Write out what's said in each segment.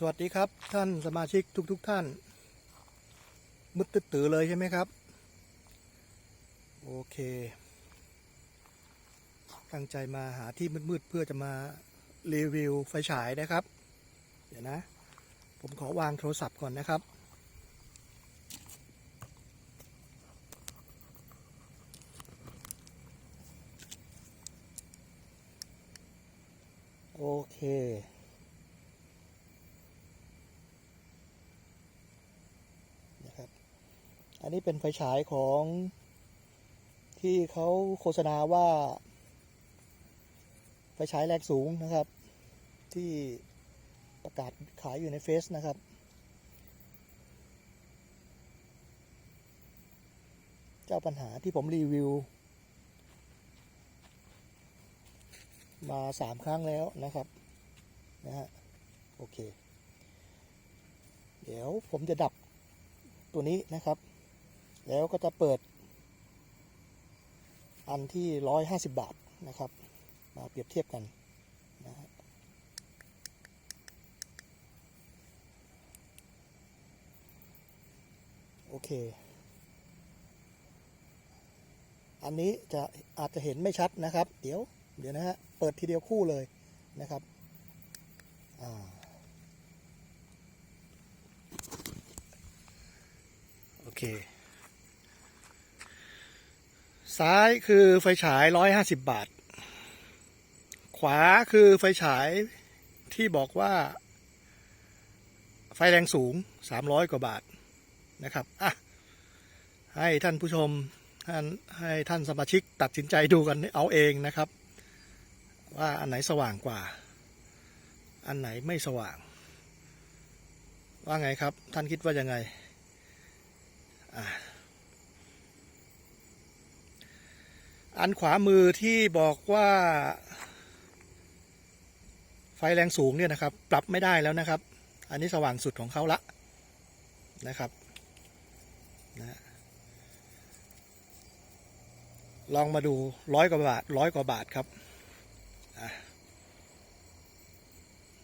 สวัสดีครับท่านสมาชิกทุกๆทท่าน มืดตื้อเลยใช่ไหมครับ โอเค ตั้งใจมาหาที่มืดๆเพื่อจะมารีวิวไฟฉายนะครับ เดี๋ยวนะ ผมขอวางโทรศัพท์ก่อนนะครับ โอเค นะครับ อันนี้เป็นไฟฉายของที่เขาโฆษณาว่า ไฟฉายแรงสูงนะครับ ที่ประกาศขายอยู่ในเฟซนะครับ เจ้าปัญหาที่ผมรีวิว มาสามครั้งแล้วนะครับนะฮะโอเค เดี๋ยวผมจะดับตัวนี้นะครับ แล้วก็จะเปิด อันที่ร้อยห้าสิบบาทนะครับ มาเปรียบเทียบกันนะฮะโอเค อันนี้จะอาจจะเห็นไม่ชัดนะครับ เดี๋ยว เดี๋ยวนะฮะ เปิดทีเดียวคู่เลยนะครับ อ่า โอเค ซ้ายคือไฟฉายร้อยห้าสิบบาท ขวาคือไฟฉายที่บอกว่า ไฟแรงสูงสามร้อยกว่าบาทนะครับอะให้ท่านผู้ชมท่านให้ท่านสมาชิกตัดสินใจดูกันเอาเองนะครับ ว่าอันไหนสว่างกว่า อันไหนไม่สว่าง ว่าไงครับ ท่านคิดว่ายังไง อะ อันขวามือที่บอกว่า ไฟแรงสูงเนี่ยนะครับ ปรับไม่ได้แล้วนะครับ อันนี้สว่างสุดของเขาละนะครับนะลองมาดูร้อยกว่าบาทร้อยกว่าบาทครับ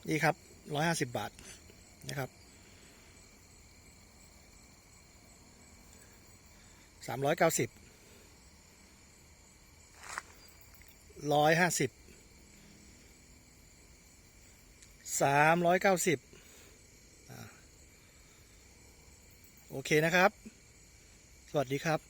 นี่ครับร้อยห้าสิบบาทนะครับสามร้อยเก้าสิบ ร้อยห้าสิบสามร้อยเก้าสิบโอเคนะครับ สวัสดีครับ